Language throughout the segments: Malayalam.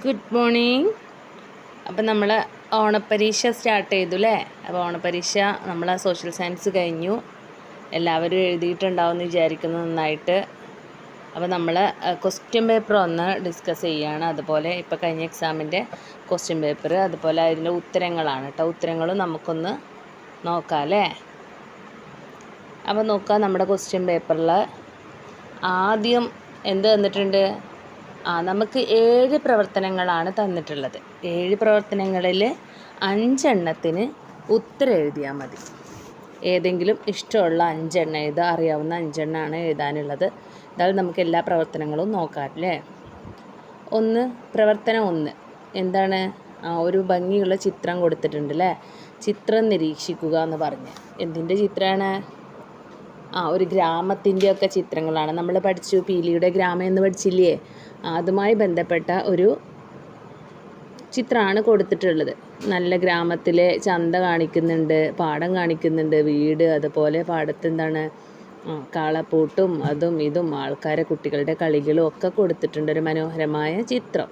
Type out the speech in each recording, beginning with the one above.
ഗുഡ് മോർണിംഗ് അപ്പം നമ്മൾ ഓണപ്പരീക്ഷ സ്റ്റാർട്ട് ചെയ്തു അല്ലേ അപ്പോൾ ഓണപ്പരീക്ഷ നമ്മൾ സോഷ്യൽ സയൻസ് കഴിഞ്ഞു. എല്ലാവരും എഴുതിയിട്ടുണ്ടാവും എന്ന് വിചാരിക്കുന്നു നന്നായിട്ട്. അപ്പോൾ നമ്മൾ ക്വസ്റ്റ്യൻ പേപ്പർ ഒന്ന് ഡിസ്കസ് ചെയ്യുകയാണ് അതുപോലെ ഇപ്പോൾ കഴിഞ്ഞ എക്സാമിന്റെ ക്വസ്റ്റ്യൻ പേപ്പർ അതുപോലെ അതിന്റെ ഉത്തരങ്ങളാണ് കേട്ടോ ഉത്തരങ്ങളും നമുക്കൊന്ന് നോക്കാം അല്ലേ അപ്പോൾ നോക്കാം നമ്മുടെ ക്വസ്റ്റ്യൻ പേപ്പറിൽ ആദ്യം എന്ത് തന്നിട്ടുണ്ട്? ആ നമുക്ക് ഏഴ് പ്രവർത്തനങ്ങളാണ് തന്നിട്ടുള്ളത്. ഏഴ് പ്രവർത്തനങ്ങളിൽ അഞ്ചെണ്ണത്തിന് ഉത്തരം എഴുതിയാൽ മതി. ഏതെങ്കിലും ഇഷ്ടമുള്ള അഞ്ചെണ്ണം എഴുതുക അറിയാവുന്ന അഞ്ചെണ്ണമാണ് എഴുതാനുള്ളത്. എന്തായാലും നമുക്ക് എല്ലാ പ്രവർത്തനങ്ങളും നോക്കാം അല്ലേ? ഒന്ന് പ്രവർത്തനം ഒന്ന്. എന്താണ്? ഒരു ഭംഗിയുള്ള ചിത്രം കൊടുത്തിട്ടുണ്ട് അല്ലേ? ചിത്രം നിരീക്ഷിക്കുക എന്ന് പറഞ്ഞ്. എന്തിന്റെ ചിത്രമാണ്? ആ ഒരു ഗ്രാമത്തിന്റെ ഒക്കെ ചിത്രങ്ങളാണ്. നമ്മൾ പഠിച്ചു പീലിയുടെ ഗ്രാമം എന്ന് പഠിച്ചില്ലേ? അതുമായി ബന്ധപ്പെട്ട ഒരു ചിത്രമാണ് കൊടുത്തിട്ടുള്ളത്. നല്ല ഗ്രാമത്തിലെ ചന്ത കാണിക്കുന്നുണ്ട് പാടം കാണിക്കുന്നുണ്ട് വീട് അതുപോലെ പാടത്ത് എന്താണ് കാളപ്പൂട്ടും അതും ഇതും ആൾക്കാരെ കുട്ടികളുടെ കളികളും ഒക്കെ കൊടുത്തിട്ടുണ്ട്. ഒരു മനോഹരമായ ചിത്രം.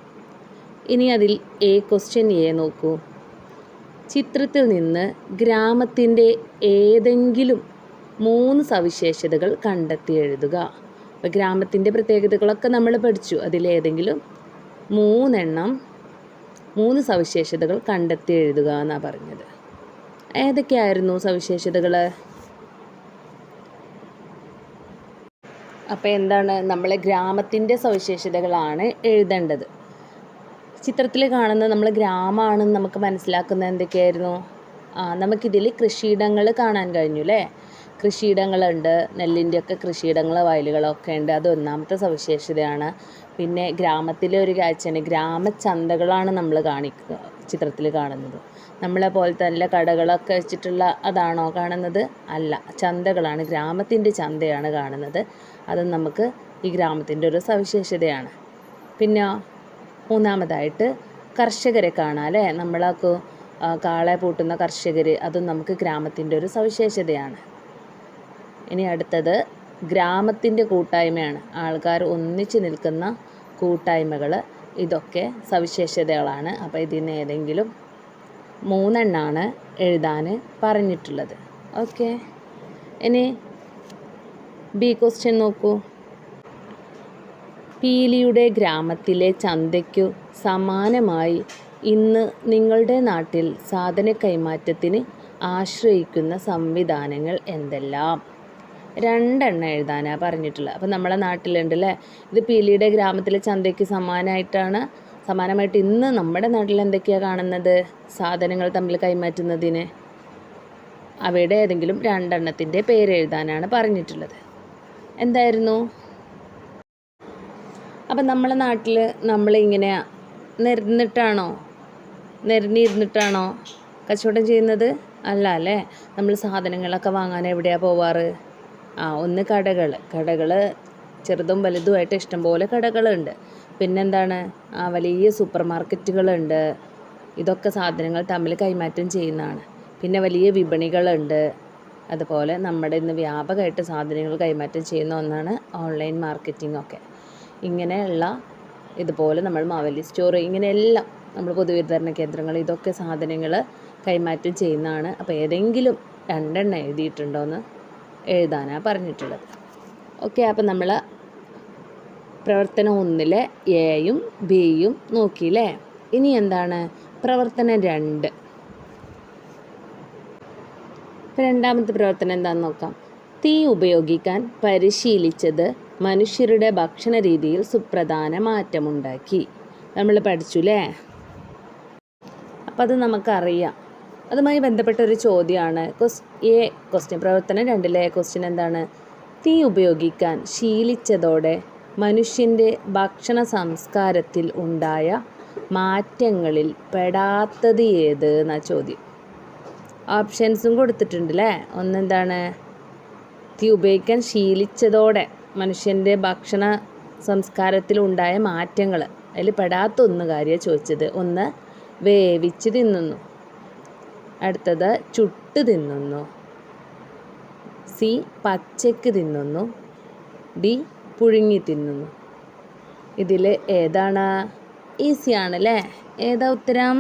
ഇനി അതിൽ എ ക്വസ്റ്റ്യൻ എ നോക്കൂ. ചിത്രത്തിൽ നിന്ന് ഗ്രാമത്തിന്റെ ഏതെങ്കിലും മൂന്ന് സവിശേഷതകൾ കണ്ടെത്തി എഴുതുക. അപ്പോൾ ഗ്രാമത്തിന്റെ പ്രത്യേകതകളൊക്കെ നമ്മൾ പഠിച്ചു. അതിലേതെങ്കിലും മൂന്നെണ്ണം മൂന്ന് സവിശേഷതകൾ കണ്ടെത്തി എഴുതുക എന്നാണ് പറഞ്ഞത്. ഏതൊക്കെയായിരുന്നു സവിശേഷതകൾ? അപ്പോൾ എന്താണ് നമ്മളെ ഗ്രാമത്തിന്റെ സവിശേഷതകളാണ് എഴുതേണ്ടത്. ചിത്രത്തിൽ കാണുന്ന നമ്മൾ ഗ്രാമമാണെന്ന് നമുക്ക് മനസ്സിലാക്കുന്നത് എന്തൊക്കെയായിരുന്നു? നമുക്കിതിൽ കൃഷിയിടങ്ങൾ കാണാൻ കഴിഞ്ഞു അല്ലേ? കൃഷിയിടങ്ങളുണ്ട്. നെല്ലിന്റെയൊക്കെ കൃഷിയിടങ്ങൾ വയലുകളൊക്കെ ഉണ്ട്. അത് ഒന്നാമത്തെ സവിശേഷതയാണ്. പിന്നെ ഗ്രാമത്തിലെ ഒരു കാഴ്ചയാണ് ഗ്രാമചന്തകളാണ് നമ്മൾ കാണിക്കുക ചിത്രത്തിൽ കാണുന്നത്. നമ്മളെ പോലെ തന്നെ കടകളൊക്കെ വെച്ചിട്ടുള്ള അതാണോ കാണുന്നത്? അല്ല ചന്തകളാണ്. ഗ്രാമത്തിന്റെ ചന്തയാണ് കാണുന്നത്. അത് നമുക്ക് ഈ ഗ്രാമത്തിന്റെ ഒരു സവിശേഷതയാണ്. പിന്നെ മൂന്നാമതായിട്ട് കർഷകരെ കാണാം അല്ലേ? നമ്മളൊക്കെ കാളെ പൂട്ടുന്ന കർഷകർ അതും നമുക്ക് ഗ്രാമത്തിന്റെ ഒരു സവിശേഷതയാണ്. ഇനി അടുത്തത് ഗ്രാമത്തിന്റെ കൂട്ടായ്മയാണ്. ആൾക്കാർ ഒന്നിച്ച് നിൽക്കുന്ന കൂട്ടായ്മകൾ ഇതൊക്കെ സവിശേഷതകളാണ്. അപ്പോൾ ഇതിന് ഏതെങ്കിലും മൂന്നെണ്ണാണ് എഴുതാൻ പറഞ്ഞിട്ടുള്ളത്. ഓക്കെ. ഇനി ബി ക്വസ്റ്റ്യൻ നോക്കൂ. പീലിയുടെ ഗ്രാമത്തിലെ ചന്തയ്ക്കു സമാനമായി ഇന്ന് നിങ്ങളുടെ നാട്ടിൽ സാധന കൈമാറ്റത്തിന് ആശ്രയിക്കുന്ന സംവിധാനങ്ങൾ എന്തെല്ലാം? രണ്ടെണ്ണം എഴുതാനാണ് പറഞ്ഞിട്ടുള്ളത്. അപ്പോൾ നമ്മളെ നാട്ടിലുണ്ട് അല്ലേ ഇത് പീലിയുടെ ഗ്രാമത്തിലെ ചന്തയ്ക്ക് സമാനമായിട്ടാണ് സമാനമായിട്ട് ഇന്ന് നമ്മുടെ നാട്ടിൽ എന്തൊക്കെയാണ് കാണുന്നത്? സാധനങ്ങൾ തമ്മിൽ കൈമാറ്റുന്നതിന് അവയുടെ ഏതെങ്കിലും രണ്ടെണ്ണത്തിന്റെ പേര് എഴുതാനാണ് പറഞ്ഞിട്ടുള്ളത്. എന്തായിരുന്നു? അപ്പം നമ്മളെ നാട്ടിൽ നമ്മളിങ്ങനെ നിരന്നിട്ടാണോ? നിരന്നിരുന്നിട്ടാണോ കച്ചവടം ചെയ്യുന്നത്? അല്ല അല്ലേ? നമ്മൾ സാധനങ്ങളൊക്കെ വാങ്ങാൻ എവിടെയാണ് പോവാറ്? ആ ഒന്ന് കടകൾ കടകൾ ചെറുതും വലുതുമായിട്ട് ഇഷ്ടംപോലെ കടകളുണ്ട്. പിന്നെന്താണ്? ആ വലിയ സൂപ്പർ മാർക്കറ്റുകളുണ്ട് ഇതൊക്കെ സാധനങ്ങൾ തമ്മിൽ കൈമാറ്റം ചെയ്യുന്നതാണ്. പിന്നെ വലിയ വിപണികളുണ്ട്. അതുപോലെ നമ്മുടെ ഇന്ന് വ്യാപകമായിട്ട് സാധനങ്ങൾ കൈമാറ്റം ചെയ്യുന്ന ഒന്നാണ് ഓൺലൈൻ മാർക്കറ്റിംഗ് ഒക്കെ. ഇങ്ങനെയുള്ള ഇതുപോലെ നമ്മൾ മാവലി സ്റ്റോർ ഇങ്ങനെയെല്ലാം നമ്മൾ പൊതുവിതരണ കേന്ദ്രങ്ങൾ ഇതൊക്കെ സാധനങ്ങൾ കൈമാറ്റം ചെയ്യുന്നതാണ്. അപ്പോൾ ഏതെങ്കിലും രണ്ടെണ്ണം എഴുതിയിട്ടുണ്ടോയെന്ന് എഴുതാനാണ് പറഞ്ഞിട്ടുള്ളത്. ഓക്കെ അപ്പം നമ്മൾ പ്രവർത്തനം ഒന്നിലെ എയും ബിയും നോക്കിയില്ലേ? ഇനി എന്താണ്? പ്രവർത്തനം രണ്ട്. രണ്ടാമത്തെ പ്രവർത്തനം എന്താണെന്ന് നോക്കാം. തീ ഉപയോഗിക്കാൻ പരിശീലിച്ചത് മനുഷ്യരുടെ ഭക്ഷണ രീതിയിൽ സുപ്രധാന മാറ്റമുണ്ടാക്കി. നമ്മൾ പഠിച്ചു അല്ലേ അപ്പം അത് നമുക്കറിയാം. അതുമായി ബന്ധപ്പെട്ട ഒരു ചോദ്യമാണ്. ക്വസ് എ ക്വസ്റ്റ്യൻ പ്രവർത്തനം രണ്ടിലെ ക്വസ്റ്റ്യൻ എന്താണ്? തീ ഉപയോഗിക്കാൻ ശീലിച്ചതോടെ മനുഷ്യന്റെ ഭക്ഷണ സംസ്കാരത്തിൽ ഉണ്ടായ മാറ്റങ്ങളിൽ പെടാത്തത് ഏത് എന്നാ ചോദ്യം. ഓപ്ഷൻസും കൊടുത്തിട്ടുണ്ട് അല്ലേ ഒന്നെന്താണ്? തീ ഉപയോഗിക്കാൻ ശീലിച്ചതോടെ മനുഷ്യന്റെ ഭക്ഷണ സംസ്കാരത്തിൽ ഉണ്ടായ മാറ്റങ്ങൾ. അതിൽ പെടാത്ത ഒന്ന് കാര്യമാണ് ചോദിച്ചത്. ഒന്ന് വേവിച്ച് തിന്നുന്നു. അടുത്തത് ചുട്ട് തിന്നുന്നു. സി പച്ചയ്ക്ക് തിന്നുന്നു. ഡി പുഴുങ്ങി തിന്നുന്നു. ഇതിൽ ഏതാണ്? ഈസി ആണല്ലേ? ഏതാ ഉത്തരം?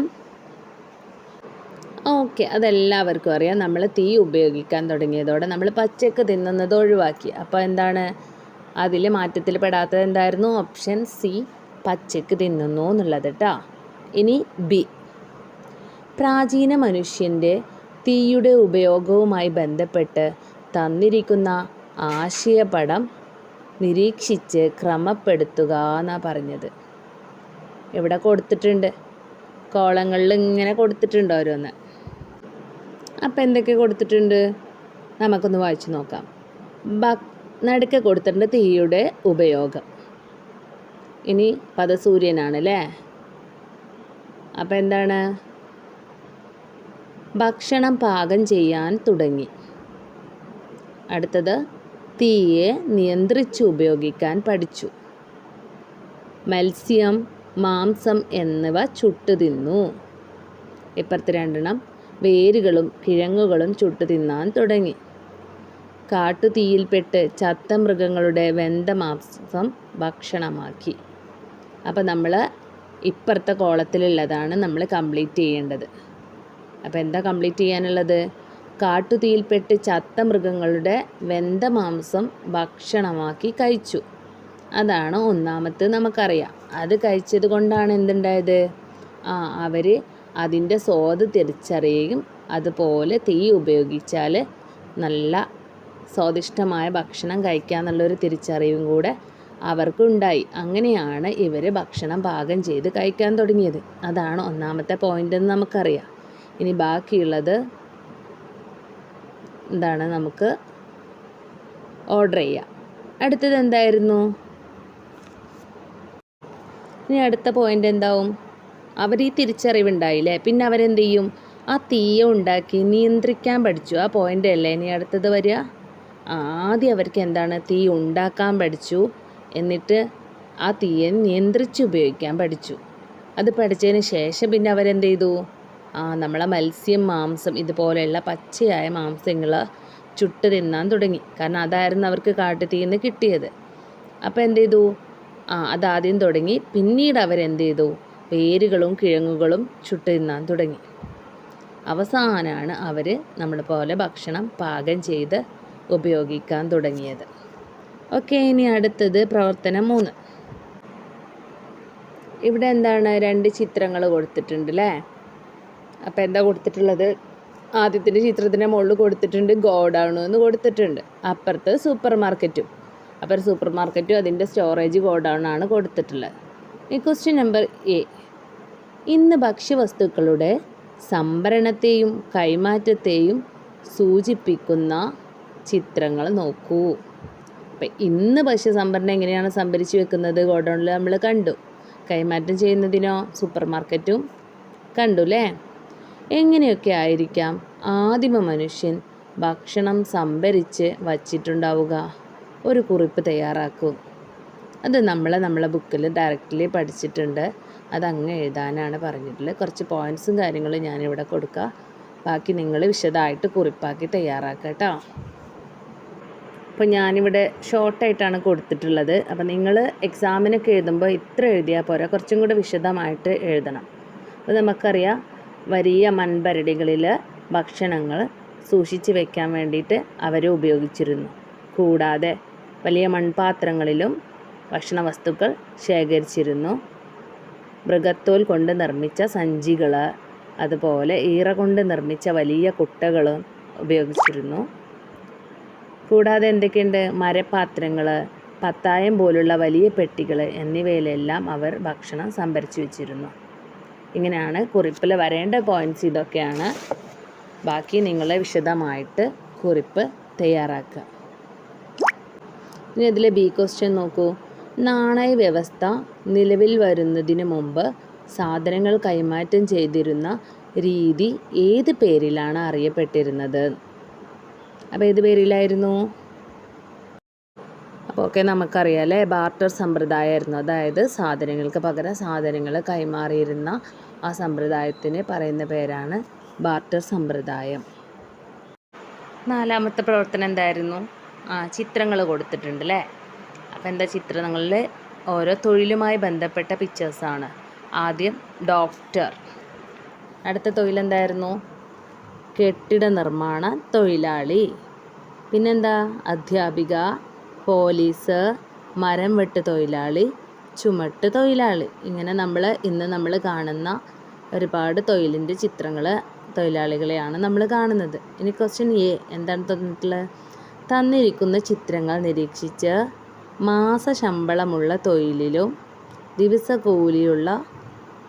ഓക്കെ അതെല്ലാവർക്കും അറിയാം. നമ്മൾ തീ ഉപയോഗിക്കാൻ തുടങ്ങിയതോടെ നമ്മൾ പച്ചയ്ക്ക് തിന്നുന്നത് ഒഴിവാക്കി. അപ്പോൾ എന്താണ്? അതിൽ മാറ്റത്തിൽ പെടാത്തത് എന്തായിരുന്നു? ഓപ്ഷൻ സി പച്ചയ്ക്ക് തിന്നുന്നു എന്നുള്ളത് കേട്ടോ ഇനി ബി. പ്രാചീന മനുഷ്യന്റെ തീയുടെ ഉപയോഗവുമായി ബന്ധപ്പെട്ട് തന്നിരിക്കുന്ന ആശയപടം നിരീക്ഷിച്ച് ക്രമപ്പെടുത്തുക എന്നാണ് പറഞ്ഞത്. എവിടെ കൊടുത്തിട്ടുണ്ട്? കോളങ്ങളിൽ ഇങ്ങനെ കൊടുത്തിട്ടുണ്ട് ഓരോന്ന്. അപ്പോൾ എന്തൊക്കെ കൊടുത്തിട്ടുണ്ട്? നമുക്കൊന്ന് വായിച്ചു നോക്കാം. ബക് നടുക്ക് കൊടുത്തിട്ടുണ്ട് തീയുടെ ഉപയോഗം. ഇനി പദസൂര്യനാണ് അല്ലേ? അപ്പോൾ എന്താണ്? ഭക്ഷണം പാകം ചെയ്യാൻ തുടങ്ങി. അടുത്തത് തീയെ നിയന്ത്രിച്ച് ഉപയോഗിക്കാൻ പഠിച്ചു. മത്സ്യം മാംസം എന്നിവ ചുട്ടു തിന്നു. ഇപ്പുറത്ത് രണ്ടെണ്ണം വേരുകളും കിഴങ്ങുകളും ചുട്ടു തിന്നാൻ തുടങ്ങി. കാട്ടുതീയിൽപ്പെട്ട് ചത്ത മൃഗങ്ങളുടെ വെന്ത മാംസം ഭക്ഷണമാക്കി. അപ്പോൾ നമ്മൾ ഇപ്പുറത്തെ കോളത്തിലുള്ളതാണ് നമ്മൾ കംപ്ലീറ്റ് ചെയ്യേണ്ടത്. അപ്പോൾ എന്താ കംപ്ലീറ്റ് ചെയ്യാനുള്ളത്? കാട്ടുതീയിൽപ്പെട്ട് ചത്ത മൃഗങ്ങളുടെ വെന്ത മാംസം ഭക്ഷണമാക്കി കഴിച്ചു. അതാണ് ഒന്നാമത്തെ നമുക്കറിയാം. അത് കഴിച്ചത് കൊണ്ടാണ് എന്തുണ്ടായത്? ആ അവർ അതിന്റെ സ്വാദ് തിരിച്ചറിയുകയും അതുപോലെ തീ ഉപയോഗിച്ചാൽ നല്ല സ്വാദിഷ്ടമായ ഭക്ഷണം കഴിക്കാമെന്നുള്ളൊരു തിരിച്ചറിവും കൂടെ അവർക്കുണ്ടായി. അങ്ങനെയാണ് ഇവർ ഭക്ഷണം പാകം ചെയ്ത് കഴിക്കാൻ തുടങ്ങിയത്. അതാണ് ഒന്നാമത്തെ പോയിന്റ് എന്ന് നമുക്കറിയാം. ഇനി ബാക്കിയുള്ളത് എന്താണ് നമുക്ക് ഓർഡർ ചെയ്യാം. അടുത്തത് എന്തായിരുന്നു? ഇനി അടുത്ത പോയിന്റ് എന്താവും? അവർ ഈ തിരിച്ചറിവുണ്ടായില്ലേ? പിന്നെ അവരെന്ത് ചെയ്യും? ആ തീയ ഉണ്ടാക്കി നിയന്ത്രിക്കാൻ പഠിച്ചു. ആ പോയിന്റ് അല്ലേ? ഇനി അടുത്തത് വരിക. ആദ്യം അവർക്ക് എന്താണ്? തീ ഉണ്ടാക്കാൻ പഠിച്ചു. എന്നിട്ട് ആ തീയെ നിയന്ത്രിച്ച് ഉപയോഗിക്കാൻ പഠിച്ചു. അത് പഠിച്ചതിന് ശേഷം പിന്നെ അവരെന്ത് ചെയ്തു? നമ്മളെ മത്സ്യം മാംസം ഇതുപോലെയുള്ള പച്ചയായ മാംസങ്ങൾ ചുട്ട് തിന്നാൻ തുടങ്ങി. കാരണം അതായിരുന്നു അവർക്ക് കാട്ടുതീയിൽ നിന്ന് കിട്ടിയത്. അപ്പോൾ എന്ത് ചെയ്തു ആ അതാദ്യം തുടങ്ങി. പിന്നീട് അവരെന്ത് ചെയ്തു വേരുകളും കിഴങ്ങുകളും ചുട്ട് തിന്നാൻ തുടങ്ങി. അവസാനമാണ് അവർ നമ്മളെ പോലെ ഭക്ഷണം പാകം ചെയ്ത് ഉപയോഗിക്കാൻ തുടങ്ങിയത്. ഓക്കെ ഇനി അടുത്തത് പ്രവർത്തനം മൂന്ന്. ഇവിടെ എന്താണ്? രണ്ട് ചിത്രങ്ങൾ കൊടുത്തിട്ടുണ്ട് അല്ലേ അപ്പോൾ എന്താ കൊടുത്തിട്ടുള്ളത്? ആദ്യത്തിന്റെ ചിത്രത്തിന്റെ മുകളിൽ കൊടുത്തിട്ടുണ്ട് ഗോഡൗൺ എന്ന് കൊടുത്തിട്ടുണ്ട്. അപ്പുറത്ത് സൂപ്പർ മാർക്കറ്റും അപ്പോൾ സൂപ്പർ മാർക്കറ്റും അതിന്റെ സ്റ്റോറേജ് ഗോഡൗൺ ആണ് കൊടുത്തിട്ടുള്ളത്. ഈ ക്വസ്റ്റ്യൻ നമ്പർ എ ഇന്ന് ഭക്ഷ്യവസ്തുക്കളുടെ സംഭരണത്തെയും കൈമാറ്റത്തെയും സൂചിപ്പിക്കുന്ന ചിത്രങ്ങൾ നോക്കൂ. അപ്പം ഇന്ന് ഭക്ഷ്യസംഭരണം എങ്ങനെയാണ് സംഭരിച്ച് വെക്കുന്നത്? ഗോഡൗണിൽ നമ്മൾ കണ്ടു. കൈമാറ്റം ചെയ്യുന്നതിനോ? സൂപ്പർ മാർക്കറ്റും കണ്ടു അല്ലേ? എങ്ങനെയൊക്കെ ആയിരിക്കാം ആദിമ മനുഷ്യൻ ഭക്ഷണം സംഭരിച്ച് വച്ചിട്ടുണ്ടാവുക? ഒരു കുറിപ്പ് തയ്യാറാക്കും. അത് നമ്മൾ നമ്മളെ ബുക്കിൽ ഡയറക്റ്റ്ലി പഠിച്ചിട്ടുണ്ട്. അതങ്ങ് എഴുതാനാണ് പറഞ്ഞിട്ടുള്ളത്. കുറച്ച് പോയിന്റ്സും കാര്യങ്ങളും ഞാനിവിടെ കൊടുക്കുക ബാക്കി നിങ്ങൾ വിശദമായിട്ട് കുറിപ്പാക്കി തയ്യാറാക്കുക കേട്ടോ. അപ്പോൾ ഞാനിവിടെ ഷോർട്ടായിട്ടാണ് കൊടുത്തിട്ടുള്ളത്. അപ്പോൾ നിങ്ങൾ എക്സാമിനൊക്കെ എഴുതുമ്പോൾ ഇത്ര എഴുതിയാൽ പോരാ. കുറച്ചും കൂടെ വിശദമായിട്ട് എഴുതണം. അപ്പോൾ നമുക്കറിയാം. വലിയ മൺപരടികളിൽ ഭക്ഷണങ്ങൾ സൂക്ഷിച്ച് വെക്കാൻ വേണ്ടിയിട്ട് അവർ ഉപയോഗിച്ചിരുന്നു. കൂടാതെ വലിയ മൺപാത്രങ്ങളിലും ഭക്ഷണ വസ്തുക്കൾ ശേഖരിച്ചിരുന്നു. മൃഗത്തോൽ കൊണ്ട് നിർമ്മിച്ച സഞ്ചികൾ അതുപോലെ ഈറ കൊണ്ട് നിർമ്മിച്ച വലിയ കുട്ടകളും ഉപയോഗിച്ചിരുന്നു. കൂടാതെ എന്തൊക്കെയുണ്ട്? മരപാത്രങ്ങൾ പത്തായം പോലുള്ള വലിയ പെട്ടികൾ എന്നിവയിലെല്ലാം അവർ ഭക്ഷണം സംഭരിച്ചു വെച്ചിരുന്നു. ഇങ്ങനെയാണ് കുറിപ്പിൽ വരേണ്ട പോയിന്റ്സ് ഇതൊക്കെയാണ്. ബാക്കി നിങ്ങൾ വിശദമായിട്ട് കുറിപ്പ് തയ്യാറാക്കുക. ഇനി അതിലെ ബി ക്വസ്റ്റ്യൻ നോക്കൂ. നാണയ വ്യവസ്ഥ നിലവിൽ വരുന്നതിന് മുമ്പ് സാധനങ്ങൾ കൈമാറ്റം ചെയ്തിരുന്ന രീതി ഏത് പേരിലാണ് അറിയപ്പെട്ടിരുന്നത്? അപ്പോൾ ഏത് പേരിലായിരുന്നു? അപ്പോൾ ഒക്കെ നമുക്കറിയാം അല്ലേ ബാർട്ടർ സമ്പ്രദായമായിരുന്നു അതായത് സാധനങ്ങൾക്ക് പകരം സാധനങ്ങൾ കൈമാറിയിരുന്ന ആ സമ്പ്രദായത്തിന് പറയുന്ന പേരാണ് ബാർട്ടർ സമ്പ്രദായം. നാലാമത്തെ പ്രവർത്തനം എന്തായിരുന്നു? ആ ചിത്രങ്ങൾ കൊടുത്തിട്ടുണ്ട് അല്ലേ അപ്പോൾ എന്താ ചിത്രങ്ങളിൽ? ഓരോ തൊഴിലുമായി ബന്ധപ്പെട്ട പിക്ചേഴ്സാണ് ആദ്യം ഡോക്ടർ അടുത്ത തൊഴിലെന്തായിരുന്നു കെട്ടിട നിർമ്മാണ തൊഴിലാളി. പിന്നെന്താ? അധ്യാപിക. പോലീസ് മരം വെട്ട് തൊഴിലാളി ചുമട്ട് തൊഴിലാളി. ഇങ്ങനെ നമ്മൾ ഇന്ന് നമ്മൾ കാണുന്ന ഒരുപാട് തൊഴിലിന്റെ ചിത്രങ്ങൾ തൊഴിലാളികളെയാണ് നമ്മൾ കാണുന്നത്. ഇനി ക്വസ്റ്റ്യൻ എ എന്താണ് തന്നിട്ടുള്ളത് തന്നിരിക്കുന്ന ചിത്രങ്ങൾ നിരീക്ഷിച്ച് മാസ ശമ്പളമുള്ള തൊഴിലിലും ദിവസക്കൂലിയുള്ള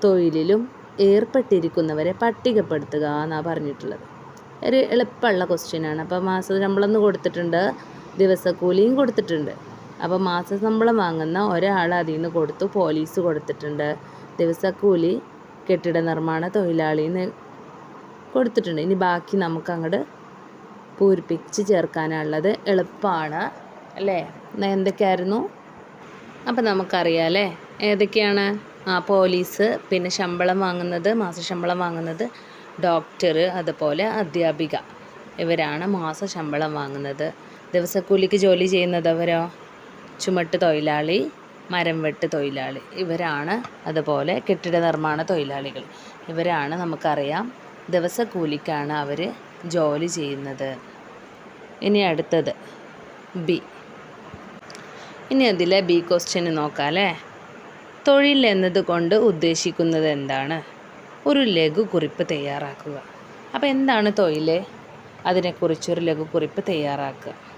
തൊഴിലിലും ഏർപ്പെട്ടിരിക്കുന്നവരെ പട്ടികപ്പെടുത്തുക എന്നാണ് പറഞ്ഞിട്ടുള്ളത്. ഒരു എളുപ്പമുള്ള ക്വസ്റ്റ്യനാണ് അപ്പോൾ മാസ ശമ്പളം എന്ന് കൊടുത്തിട്ടുണ്ട്. ദിവസക്കൂലിയും കൊടുത്തിട്ടുണ്ട്. അപ്പോൾ മാസ ശമ്പളം വാങ്ങുന്ന ഒരാൾ അതിൽ നിന്ന് കൊടുത്തു പോലീസ് കൊടുത്തിട്ടുണ്ട്. ദിവസക്കൂലി കെട്ടിട നിർമ്മാണ തൊഴിലാളിന്ന് കൊടുത്തിട്ടുണ്ട്. ഇനി ബാക്കി നമുക്ക് അങ്ങോട്ട് പൂരിപ്പിച്ച് ചേർക്കാനുള്ളത് എളുപ്പമാണ് അല്ലേ? എന്തൊക്കെയായിരുന്നു? അപ്പം നമുക്കറിയാം അല്ലേ ഏതൊക്കെയാണ്? ആ പോലീസ് പിന്നെ ശമ്പളം വാങ്ങുന്നത് മാസശമ്പളം വാങ്ങുന്നത് ഡോക്ടർ അതുപോലെ അധ്യാപിക. ഇവരാണ് മാസ ശമ്പളം വാങ്ങുന്നത്. ദിവസക്കൂലിക്ക് ജോലി ചെയ്യുന്നതവരോ? ചുമട്ട് തൊഴിലാളി മരം വെട്ട് തൊഴിലാളി ഇവരാണ് അതുപോലെ കെട്ടിട നിർമ്മാണ തൊഴിലാളികൾ. ഇവരാണ് നമുക്കറിയാം ദിവസക്കൂലിക്കാണ് അവർ ജോലി ചെയ്യുന്നത്. ഇനി അടുത്തത് ബി. ഇനി അതിലെ ബി ക്വസ്റ്റ്യന് നോക്കാം അല്ലേ തൊഴിൽ എന്നതുകൊണ്ട് ഉദ്ദേശിക്കുന്നത് എന്താണ്? ഒരു ലഘു കുറിപ്പ് തയ്യാറാക്കുക. അപ്പോൾ എന്താണ് തൊഴിൽ അതിനെക്കുറിച്ചൊരു ലഘു കുറിപ്പ് തയ്യാറാക്കുക.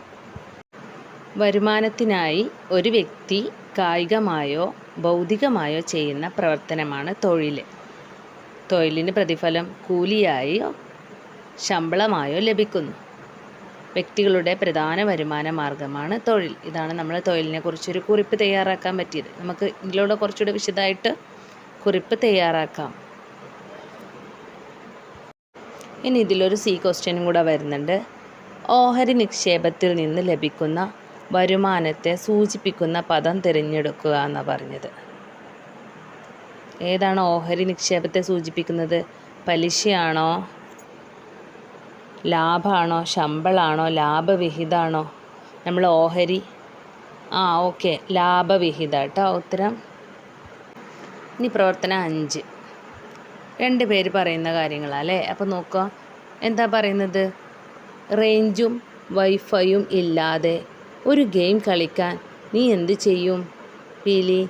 വരുമാനത്തിനായി ഒരു വ്യക്തി കായികമായോ ബൗദ്ധികമായോ ചെയ്യുന്ന പ്രവർത്തനമാണ് തൊഴിൽ. തൊഴിലിന് പ്രതിഫലം കൂലിയായോ ശമ്പളമായോ ലഭിക്കുന്നു. വ്യക്തികളുടെ പ്രധാന വരുമാന മാർഗമാണ് തൊഴിൽ. ഇതാണ് നമ്മൾ തൊഴിലിനെ കുറിച്ചൊരു കുറിപ്പ് തയ്യാറാക്കാൻ പറ്റിയത്. നമുക്ക് ഇതിലൂടെ കുറച്ചുകൂടി വിശദമായിട്ട് കുറിപ്പ് തയ്യാറാക്കാം. ഇനി ഇതിലൊരു സി ക്വസ്റ്റ്യനും കൂടെ വരുന്നുണ്ട്. ഓഹരി നിക്ഷേപത്തിൽ നിന്ന് ലഭിക്കുന്ന വരുമാനത്തെ സൂചിപ്പിക്കുന്ന പദം തിരഞ്ഞെടുക്കുക എന്ന് പറഞ്ഞത്. ഏതാണ് ഓഹരി നിക്ഷേപത്തെ സൂചിപ്പിക്കുന്നത്? പലിശയാണോ? ലാഭമാണോ ശമ്പളമാണോ ലാഭവിഹിതമാണോ നമ്മൾ ഓഹരി ആ ഓക്കെ ലാഭവിഹിത കേട്ടോ ഉത്തരം. ഇനി പ്രവർത്തനം അഞ്ച്. രണ്ട് പേര് പറയുന്ന കാര്യങ്ങളാണ് അല്ലേ? അപ്പോൾ നോക്കുക എന്താ പറയുന്നത്? റേഞ്ചും വൈഫൈയും ഇല്ലാതെ ഒരു ഗെയിം കളിക്കാൻ നീ എന്ത് ചെയ്യും? പീലി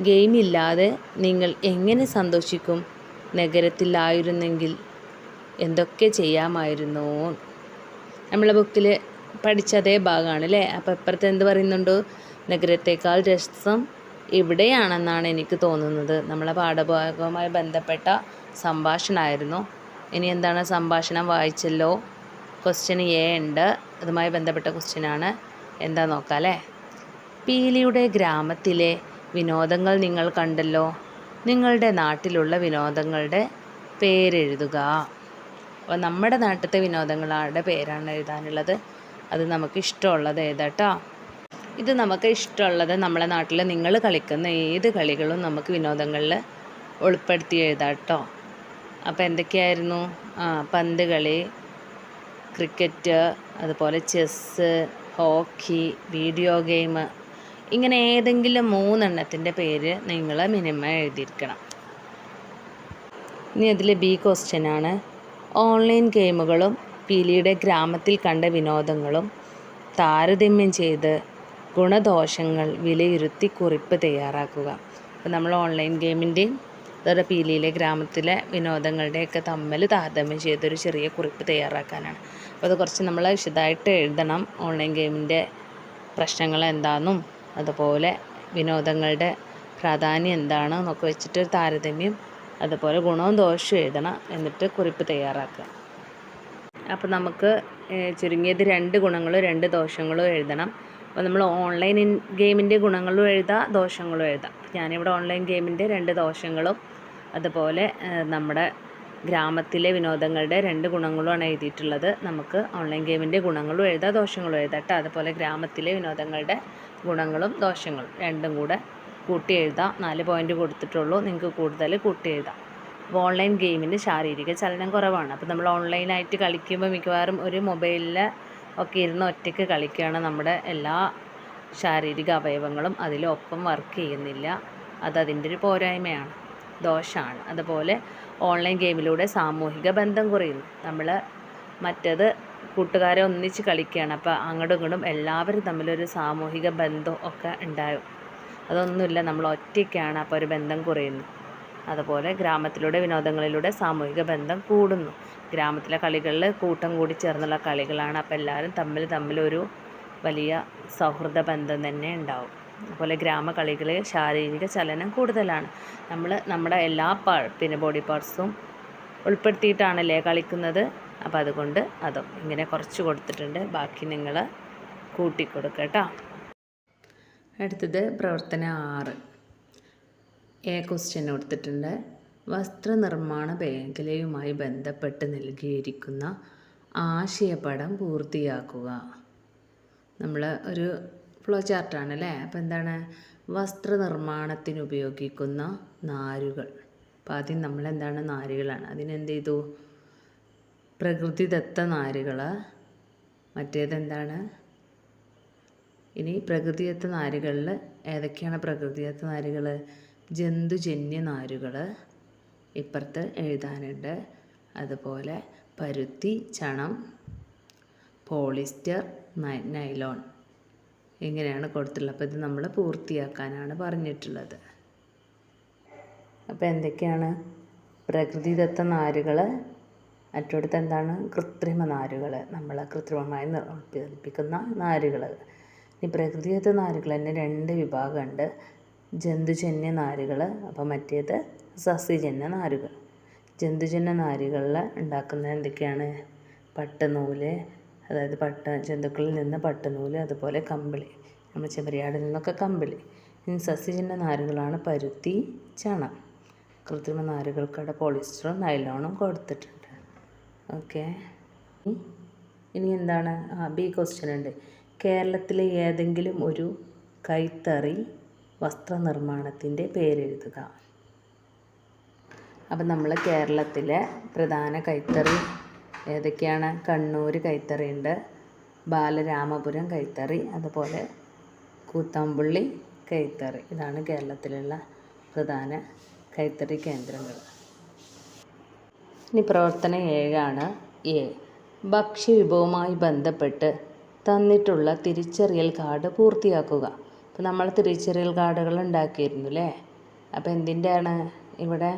ഗെയിമില്ലാതെ നിങ്ങൾ എങ്ങനെ സന്തോഷിക്കും? നഗരത്തിലായിരുന്നെങ്കിൽ എന്തൊക്കെ ചെയ്യാമായിരുന്നു? നമ്മളെ ബുക്കിൽ പഠിച്ച അതേ ഭാഗമാണ് അല്ലേ അപ്പോൾ ഇപ്പുറത്ത് എന്ത് പറയുന്നുണ്ട്? നഗരത്തേക്കാൾ രസം ഇവിടെയാണെന്നാണ് എനിക്ക് തോന്നുന്നത്. നമ്മളെ പാഠഭാഗവുമായി ബന്ധപ്പെട്ട സംഭാഷണമായിരുന്നു. ഇനി എന്താണ് സംഭാഷണം? വായിച്ചല്ലോ. ക്വസ്റ്റ്യൻ എ ഉണ്ട്. അതുമായി ബന്ധപ്പെട്ട ക്വസ്റ്റ്യനാണ് എന്താ നോക്കാം അല്ലേ പീലിയുടെ ഗ്രാമത്തിലെ വിനോദങ്ങൾ നിങ്ങൾ കണ്ടല്ലോ. നിങ്ങളുടെ നാട്ടിലുള്ള വിനോദങ്ങളുടെ പേരെഴുതുക. അപ്പോൾ നമ്മുടെ നാട്ടിലത്തെ വിനോദങ്ങളുടെ പേരാണ് എഴുതാനുള്ളത്. അത് നമുക്ക് ഇഷ്ടമുള്ളത് എഴുതാട്ടോ ഇത് നമുക്ക് ഇഷ്ടമുള്ളത് നമ്മളെ നാട്ടിൽ നിങ്ങൾ കളിക്കുന്ന ഏത് കളികളും നമുക്ക് വിനോദങ്ങളിൽ ഉൾപ്പെടുത്തി എഴുതാട്ടോ. അപ്പോൾ എന്തൊക്കെയായിരുന്നു? ആ പന്ത് കളി ക്രിക്കറ്റ് അതുപോലെ ചെസ്സ് ഹോക്കി വീഡിയോ ഗെയിം ഇങ്ങനെ ഏതെങ്കിലും മൂന്നെണ്ണത്തിന്റെ പേര് നിങ്ങൾ മിനിമം എഴുതിയിരിക്കണം. ഇനി അതിൽ ബി ക്വസ്റ്റ്യനാണ് ഓൺലൈൻ ഗെയിമുകളും പീലിയുടെ ഗ്രാമത്തിൽ കണ്ട വിനോദങ്ങളും താരതമ്യം ചെയ്ത് ഗുണദോഷങ്ങൾ വിലയിരുത്തി കുറിപ്പ് തയ്യാറാക്കുക. അപ്പോൾ നമ്മൾ ഓൺലൈൻ ഗെയിമിന്റെയും പീലിയിലെ ഗ്രാമത്തിലെ വിനോദങ്ങളുടെയൊക്കെ തമ്മിൽ താരതമ്യം ചെയ്തൊരു ചെറിയ കുറിപ്പ് തയ്യാറാക്കാനാണ്. അപ്പോൾ അത് കുറച്ച് നമ്മൾ വിശദമായിട്ട് എഴുതണം. ഓൺലൈൻ ഗെയിമിന്റെ പ്രശ്നങ്ങൾ എന്താണെന്നും അതുപോലെ വിനോദങ്ങളുടെ പ്രാധാന്യം എന്താണ് എന്നൊക്കെ വെച്ചിട്ട് ഒരു താരതമ്യം അതുപോലെ ഗുണവും ദോഷവും എഴുതണം എന്നിട്ട് കുറിപ്പ് തയ്യാറാക്കുക. അപ്പോൾ നമുക്ക് ചുരുങ്ങിയത് രണ്ട് ഗുണങ്ങളും രണ്ട് ദോഷങ്ങളും എഴുതണം. അപ്പോൾ നമ്മൾ ഓൺലൈൻ ഗെയിമിന്റെ ഗുണങ്ങളും എഴുതാം ദോഷങ്ങളും എഴുതാം. ഞാനിവിടെ ഓൺലൈൻ ഗെയിമിന്റെ രണ്ട് ദോഷങ്ങളും അതുപോലെ നമ്മുടെ ഗ്രാമത്തിലെ വിനോദങ്ങളുടെ രണ്ട് ഗുണങ്ങളുമാണ് എഴുതിയിട്ടുള്ളത്. നമുക്ക് ഓൺലൈൻ ഗെയിമിന്റെ ഗുണങ്ങളും എഴുതാം ദോഷങ്ങളും എഴുതാം അതുപോലെ ഗ്രാമത്തിലെ വിനോദങ്ങളുടെ ഗുണങ്ങളും ദോഷങ്ങളും രണ്ടും കൂടെ കൂട്ടി എഴുതാം. നാല് പോയിന്റ് കൊടുത്തിട്ടുള്ളൂ നിങ്ങൾക്ക് കൂടുതൽ കൂട്ടി എഴുതാം. അപ്പോൾ ഓൺലൈൻ ഗെയിമിന് ശാരീരിക ചലനം കുറവാണ്. അപ്പോൾ നമ്മൾ ഓൺലൈനായിട്ട് കളിക്കുമ്പോൾ മിക്കവാറും ഒരു മൊബൈലിൽ ഒക്കെ ഇരുന്ന് ഒറ്റയ്ക്ക് കളിക്കുകയാണ് നമ്മുടെ എല്ലാ ശാരീരിക അവയവങ്ങളും. അതിലൊപ്പം വർക്ക് ചെയ്യുന്നില്ല. അത് അതിന്റെ ഒരു പോരായ്മയാണ്. ദോഷമാണ് അതുപോലെ ഓൺലൈൻ ഗെയിമിലൂടെ സാമൂഹിക ബന്ധം കുറയുന്നു. നമ്മൾ മറ്റേത് കൂട്ടുകാരെ ഒന്നിച്ച് കളിക്കുകയാണ്. അപ്പോൾ അങ്ങോട്ടും ഇങ്ങോട്ടും എല്ലാവരും തമ്മിലൊരു സാമൂഹിക ബന്ധം ഒക്കെ ഉണ്ടാകും. അതൊന്നുമില്ല. നമ്മൾ ഒറ്റയ്ക്കാണ്. അപ്പോൾ ഒരു ബന്ധം കുറയുന്നു. അതുപോലെ ഗ്രാമത്തിലൂടെ വിനോദങ്ങളിലൂടെ സാമൂഹിക ബന്ധം കൂടുന്നു. ഗ്രാമത്തിലെ കളികളിൽ കൂട്ടം കൂടി ചേർന്നുള്ള കളികളാണ് അപ്പോൾ എല്ലാവരും തമ്മിൽ തമ്മിലൊരു വലിയ സൗഹൃദ ബന്ധം തന്നെ ഉണ്ടാവും. അതുപോലെ ഗ്രാമ കളികളിൽ ശാരീരിക ചലനം കൂടുതലാണ്. നമ്മൾ നമ്മുടെ എല്ലാ പാ പിന്നെ ബോഡി പാർട്സും ഉൾപ്പെടുത്തിയിട്ടാണല്ലേ കളിക്കുന്നത്? അപ്പോൾ അതുകൊണ്ട് അതും ഇങ്ങനെ കുറച്ച് കൊടുത്തിട്ടുണ്ട്. ബാക്കി നിങ്ങൾ കൂട്ടിക്കൊടുക്കുക കേട്ടോ. അടുത്തത് പ്രവർത്തനം ആറ്. എ ക്വസ്റ്റ്യൻ കൊടുത്തിട്ടുണ്ട്. വസ്ത്രനിർമ്മാണ മേഖലയുമായി ബന്ധപ്പെട്ട് നൽകിയിരിക്കുന്ന ആശയപടം പൂർത്തിയാക്കുക. നമ്മൾ ഒരു ഫ്ലോ ചാർട്ടാണ് അല്ലേ? അപ്പോൾ എന്താണ്? വസ്ത്രനിർമ്മാണത്തിന് ഉപയോഗിക്കുന്ന നാരുകൾ. അപ്പോൾ ആദ്യം നമ്മൾ എന്താണ് നാരുകളാണ് അതിനെന്ത് ചെയ്തു? പ്രകൃതിദത്ത നാരുകൾ മറ്റേതെന്താണ് ഇനി പ്രകൃതിദത്ത നാരുകളിൽ ഏതൊക്കെയാണ് പ്രകൃതിദത്ത നാരുകൾ ജന്തുജന്യ നാരുകൾ ഇപ്പുറത്ത് എഴുതാനുണ്ട്. അതുപോലെ പരുത്തി ചണം പോളിസ്റ്റർ നൈലോൺ ഇങ്ങനെയാണ് കൊടുത്തിട്ടുള്ളത്. അപ്പോൾ ഇത് നമ്മൾ പൂർത്തിയാക്കാനാണ് പറഞ്ഞിട്ടുള്ളത്. അപ്പോൾ എന്തൊക്കെയാണ്? പ്രകൃതിദത്ത നാരുകൾ മറ്റടുത്ത് എന്താണ്? കൃത്രിമ നാരുകൾ നമ്മൾ കൃത്രിമമായി ഉൽപ്പാദിപ്പിക്കുന്ന നാരുകൾ ഈ പ്രകൃതിദത്ത നാരുകൾ തന്നെ രണ്ട് വിഭാഗമുണ്ട്. ജന്തുജന്യ നാരുകൾ അപ്പോൾ മറ്റേത് സസ്യജന്യ നാരുകൾ ജന്തുജന്യ നാരുകളിൽ ഉണ്ടാക്കുന്നത് എന്തൊക്കെയാണ്? പട്ടുനൂൽ അതായത് പട്ട ജന്തുക്കളിൽ നിന്ന് പട്ടുനൂൽ അതുപോലെ കമ്പിളി നമ്മൾ ചെമ്മരിയാടിൽ നിന്നൊക്കെ കമ്പിളി. ഇനി സസ്യജന്യ നാരുകളാണ് പരുത്തി ചണം. കൃത്രിമ നാരുകൾക്കവിടെ പോളിസ്റ്ററും നൈലോണും കൊടുത്തിട്ടുണ്ട്. ഓക്കെ. ഇനി എന്താണ്? ആ ബി ക്വസ്റ്റ്യൻ ഉണ്ട്. കേരളത്തിലെ ഏതെങ്കിലും ഒരു കൈത്തറി വസ്ത്രനിർമ്മാണത്തിന്റെ പേരെഴുതുക. അപ്പം നമ്മൾ കേരളത്തിലെ പ്രധാന കൈത്തറി ഏതൊക്കെയാണ്? കണ്ണൂർ കൈത്തറി ഉണ്ട് ബാലരാമപുരം കൈത്തറി അതുപോലെ കൂത്താമ്പുള്ളി കൈത്തറി. ഇതാണ് കേരളത്തിലുള്ള പ്രധാന കൈത്തറി കേന്ദ്രങ്ങൾ. ഇനി പ്രവർത്തനം ഏഴാണ്. എ. ഭക്ഷ്യവിഭവവുമായി ബന്ധപ്പെട്ട് തന്നിട്ടുള്ള തിരിച്ചറിയൽ കാർഡ് പൂർത്തിയാക്കുക. അപ്പോൾ നമ്മൾ തിരിച്ചറിയൽ കാർഡുകൾ ഉണ്ടാക്കിയിരുന്നു അല്ലേ അപ്പോൾ എന്തിന്റെയാണ് ഇവിടെ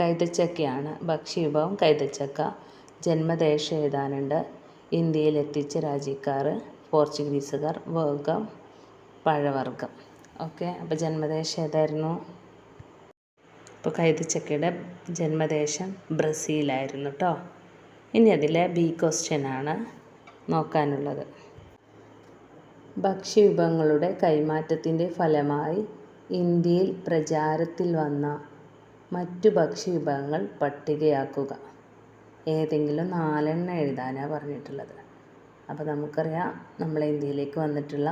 കൈതച്ചക്കയാണ് ഭക്ഷ്യവിഭവം കൈതച്ചക്ക ജന്മദേശം എഴുതാനുണ്ട് ഇന്ത്യയിൽ എത്തിച്ച രാജ്യക്കാർ പോർച്ചുഗീസുകാർ വർഗം പഴവർഗം. ഓക്കെ അപ്പോൾ ജന്മദേശം ഏതായിരുന്നു? ഇപ്പോൾ കൈതച്ചക്കയുടെ ജന്മദേശം ബ്രസീലായിരുന്നു കേട്ടോ ഇനി അതിലെ ബി ക്വസ്റ്റ്യൻ ആണ് നോക്കാനുള്ളത്. ഭക്ഷ്യവിഭവങ്ങളുടെ കൈമാറ്റത്തിന്റെ ഫലമായി ഇന്ത്യയിൽ പ്രചാരത്തിൽ വന്ന മറ്റു ഭക്ഷ്യവിഭവങ്ങൾ പട്ടികയാക്കുക. ഏതെങ്കിലും നാലെണ്ണം എഴുതാനാണ് പറഞ്ഞിട്ടുള്ളത്. അപ്പോൾ നമുക്കറിയാം നമ്മളെ ഇന്ത്യയിലേക്ക് വന്നിട്ടുള്ള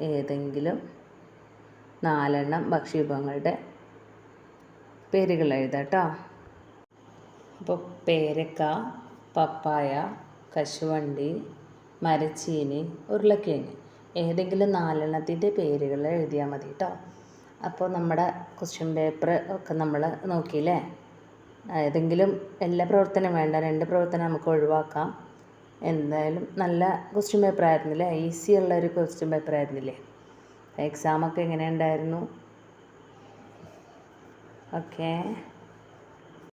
ഏതെങ്കിലും നാലെണ്ണം ഭക്ഷ്യവിഭവങ്ങളുടെ പേരുകൾ എഴുതാം കേട്ടോ അപ്പോൾ പേരക്ക പപ്പായ കശുവണ്ടി മരച്ചീനി ഉരുളക്കിഴങ്ങ് ഏതെങ്കിലും നാലെണ്ണത്തിന്റെ പേരുകൾ എഴുതിയാൽ മതി കേട്ടോ അപ്പോൾ നമ്മുടെ ക്വസ്റ്റ്യൻ പേപ്പർ ഒക്കെ നമ്മൾ നോക്കിയില്ലേ? ഏതെങ്കിലും എല്ലാ പ്രവർത്തനം വേണ്ട രണ്ട് പ്രവർത്തനം നമുക്ക് ഒഴിവാക്കാം. എന്തായാലും നല്ല ക്വസ്റ്റ്യൻ പേപ്പർ ആയിരുന്നില്ലേ? ഈസി ഉള്ള ഒരു ക്വസ്റ്റ്യൻ പേപ്പർ ആയിരുന്നില്ലേ? എക്സാമൊക്കെ എങ്ങനെ ഉണ്ടായിരുന്നു? ഓക്കേ